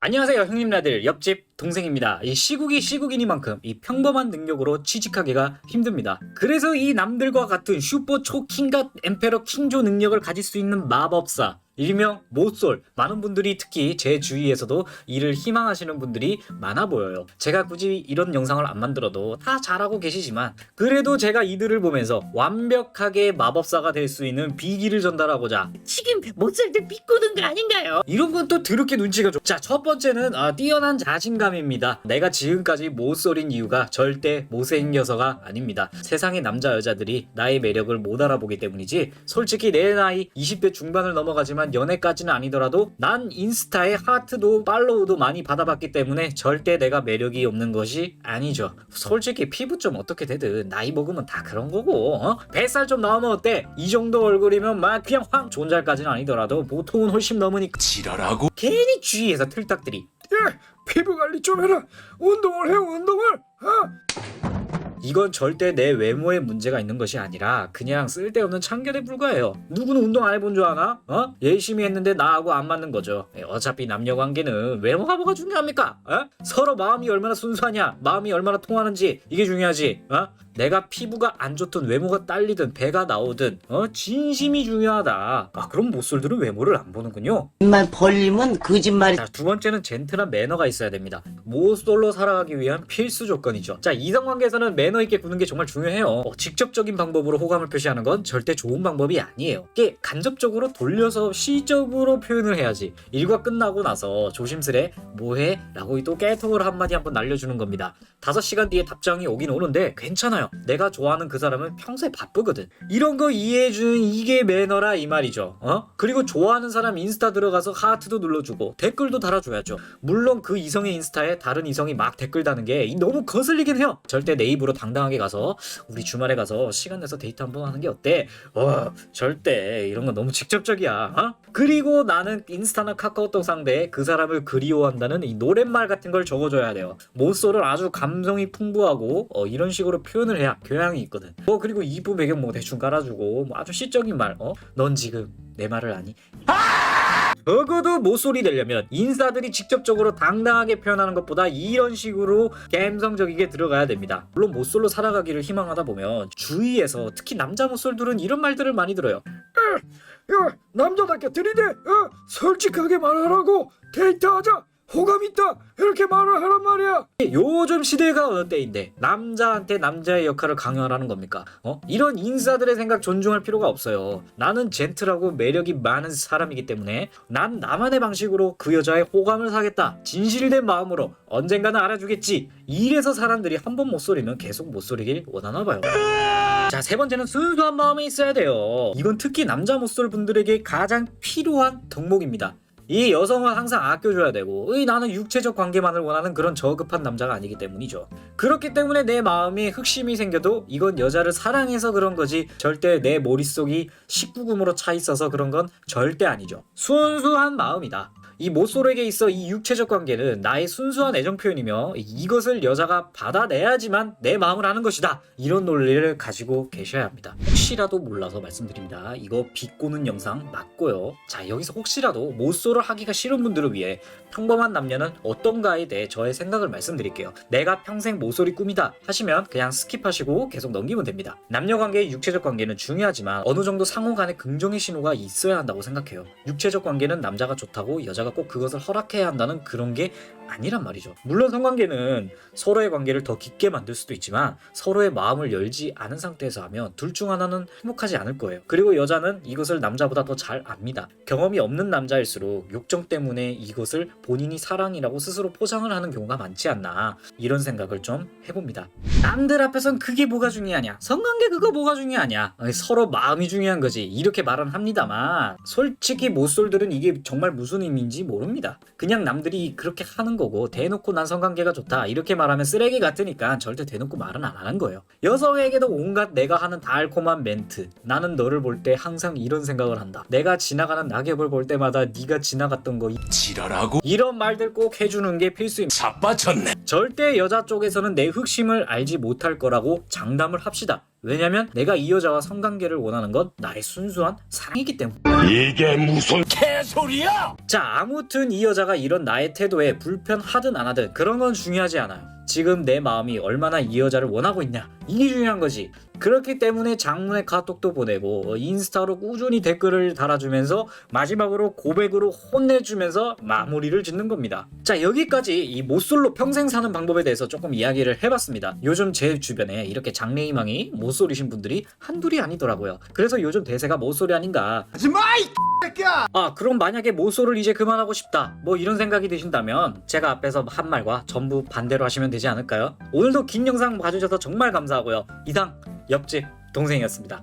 안녕하세요 형님나들. 옆집 동생입니다 이 시국이 시국이니만큼 이 평범한 능력으로 취직하기가 힘듭니다 그래서 이 남들과 같은 슈퍼 초킹갓 엠페러 킹조 능력을 가질 수 있는 마법사 일명 모쏠 많은 분들이 특히 제 주위에서도 이를 희망하시는 분들이 많아 보여요 제가 굳이 이런 영상을 안 만들어도 다 잘하고 계시지만 그래도 제가 이들을 보면서 완벽하게 마법사가 될 수 있는 비기를 전달하고자 지금 못살때 비꼬는 거 아닌가요? 이런 건 또 드럽게 눈치가 좋. 자, 첫 번째는 아, 뛰어난 자신감 입니다. 내가 지금까지 못쏠인 이유가 절대 못생겨서가 아닙니다. 세상의 남자 여자들이 나의 매력을 못 알아보기 때문이지. 솔직히 내 나이 20대 중반을 넘어가지만 연애까지는 아니더라도 난 인스타에 하트도 팔로우도 많이 받아봤기 때문에 절대 내가 매력이 없는 것이 아니죠. 솔직히 피부 좀 어떻게 되든 나이 먹으면 다 그런 거고. 어? 뱃살 좀 나오면 어때? 이 정도 얼굴이면 막 그냥 황 존잘까지는 아니더라도 보통은 훨씬 넘으니까. 지랄하고 괜히 주위에서 틀딱들이 야 피부 관리 좀 해라 운동을 해 운동을 어? 이건 절대 내 외모에 문제가 있는 것이 아니라 그냥 쓸데없는 참견에 불과해요 누구는 운동 안 해본 줄 아나? 어? 열심히 했는데 나하고 안 맞는 거죠 예, 어차피 남녀 관계는 외모가 뭐가 중요합니까? 어? 서로 마음이 얼마나 순수하냐 마음이 얼마나 통하는지 이게 중요하지 어? 내가 피부가 안 좋든 외모가 딸리든 배가 나오든 어? 진심이 중요하다 아 그럼 모쏠들은 외모를 안 보는군요 입만 벌리면 거짓말이 자, 두 번째는 젠틀한 매너가 있어야 됩니다. 모쏠로 살아가기 위한 필수 조건이죠. 자, 이성 관계에서는 매너 있게 구는 게 정말 중요해요. 어, 직접적인 방법으로 호감을 표시하는 건 절대 좋은 방법이 아니에요. 이게 간접적으로 돌려서 시적으로 표현을 해야지. 일과 끝나고 나서 조심스레 뭐해? 라고 또 깨톡을 한마디 한번 날려주는 겁니다. 5시간 뒤에 답장이 오긴 오는데 괜찮아요. 내가 좋아하는 그 사람은 평소에 바쁘거든. 이런 거 이해해주는 이게 매너라 이 말이죠. 어? 그리고 좋아하는 사람 인스타 들어가서 하트도 눌러주고 댓글도 달아줘야죠. 물론 그 이성의 인스타에 다른 이성이 막 댓글 다는 게 너무 거슬리긴 해요. 절대 내 입으로 당당하게 가서 우리 주말에 가서 시간 내서 데이트 한번 하는 게 어때? 어, 절대 이런 건 너무 직접적이야. 어? 그리고 나는 인스타나 카카오톡 상대에 그 사람을 그리워한다는 이 노랫말 같은 걸 적어줘야 돼요. 모쏠은 아주 감성이 풍부하고 어, 이런 식으로 표현을 해야 교양이 있거든. 뭐 그리고 이쁜 배경 뭐 대충 깔아주고 뭐 아주 시적인 말. 어? 넌 지금 내 말을 아니? 적어도 모쏠이 되려면 인싸들이 직접적으로 당당하게 표현하는 것보다 이런 식으로 감성적이게 들어가야 됩니다. 물론 모쏠로 살아가기를 희망하다 보면 주위에서 특히 남자 모쏠들은 이런 말들을 많이 들어요. 야 남자답게 들이대 어? 솔직하게 말하라고 데이트하자 호감 있다! 이렇게 말을 하란 말이야! 요즘 시대가 어느 때인데 남자한테 남자의 역할을 강요하라는 겁니까? 어? 이런 인싸들의 생각 존중할 필요가 없어요. 나는 젠틀하고 매력이 많은 사람이기 때문에 난 나만의 방식으로 그 여자의 호감을 사겠다. 진실된 마음으로 언젠가는 알아주겠지. 이래서 사람들이 한 번 못 소리면 계속 못 소리길 원하나 봐요. 자, 세 번째는 순수한 마음이 있어야 돼요. 이건 특히 남자 모쏠 분들에게 가장 필요한 덕목입니다. 이 여성은 항상 아껴줘야 되고, 의 나는 육체적 관계만을 원하는 그런 저급한 남자가 아니기 때문이죠. 그렇기 때문에 내 마음에 흑심이 생겨도 이건 여자를 사랑해서 그런 거지 절대 내 머릿속이 19금으로 차 있어서 그런 건 절대 아니죠. 순수한 마음이다. 이 모쏠에게 있어 이 육체적 관계는 나의 순수한 애정 표현이며 이것을 여자가 받아내야지만 내 마음을 아는 것이다. 이런 논리를 가지고 계셔야 합니다. 혹시라도 몰라서 말씀드립니다. 이거 비꼬는 영상 맞고요. 자 여기서 혹시라도 모쏠을 하기가 싫은 분들을 위해 평범한 남녀는 어떤가에 대해 저의 생각을 말씀드릴게요. 내가 평생 모쏠이 꿈이다 하시면 그냥 스킵하시고 계속 넘기면 됩니다. 남녀 관계의 육체적 관계는 중요하지만 어느 정도 상호 간의 긍정의 신호가 있어야 한다고 생각해요. 육체적 관계는 남자가 좋다고 여자가 꼭 그것을 허락해야 한다는 그런 게 아니란 말이죠. 물론 성관계는 서로의 관계를 더 깊게 만들 수도 있지만 서로의 마음을 열지 않은 상태에서 하면 둘 중 하나는 행복하지 않을 거예요. 그리고 여자는 이것을 남자보다 더 잘 압니다. 경험이 없는 남자일수록 욕정 때문에 이것을 본인이 사랑이라고 스스로 포장을 하는 경우가 많지 않나 이런 생각을 좀 해봅니다. 남들 앞에선 그게 뭐가 중요하냐? 성관계 그거 뭐가 중요하냐? 서로 마음이 중요한 거지. 이렇게 말은 합니다만 솔직히 모쏠들은 이게 정말 무슨 의미인지 모릅니다. 그냥 남들이 그렇게 하는 거고 대놓고 난 성관계가 좋다 이렇게 말하면 쓰레기 같으니까 절대 대놓고 말은 안 하는 거예요. 여성에게도 온갖 내가 하는 달콤한 멘트. 나는 너를 볼 때 항상 이런 생각을 한다. 내가 지나가는 낙엽을 볼 때마다 네가 지나갔던 거 이- 지랄하고 이런 말들 꼭 해주는 게 필수입니다. 자빠졌네 절대 여자 쪽에서는 내 흑심을 알지 못할 거라고 장담을 합시다. 왜냐면 내가 이 여자와 성관계를 원하는 건 나의 순수한 사랑이기 때문에. 이게 무슨 개소리야! 자, 아무튼 이 여자가 이런 나의 태도에 불편하든 안 하든 그런 건 중요하지 않아요. 지금 내 마음이 얼마나 이 여자를 원하고 있냐. 이게 중요한 거지. 그렇기 때문에 장문의 카톡도 보내고 어, 인스타로 꾸준히 댓글을 달아주면서 마지막으로 고백으로 혼내주면서 마무리를 짓는 겁니다. 자 여기까지 이 모쏠로 평생 사는 방법에 대해서 조금 이야기를 해봤습니다. 요즘 제 주변에 이렇게 장래희망이 모쏠이신 분들이 한둘이 아니더라고요. 그래서 요즘 대세가 모쏠이 아닌가. 하지마 이 새끼야! 아 그럼 만약에 모쏠을 이제 그만하고 싶다 뭐 이런 생각이 드신다면 제가 앞에서 한 말과 전부 반대로 하시면 되지 않을까요? 오늘도 긴 영상 봐주셔서 정말 감사하고요 이상 옆집 동생이었습니다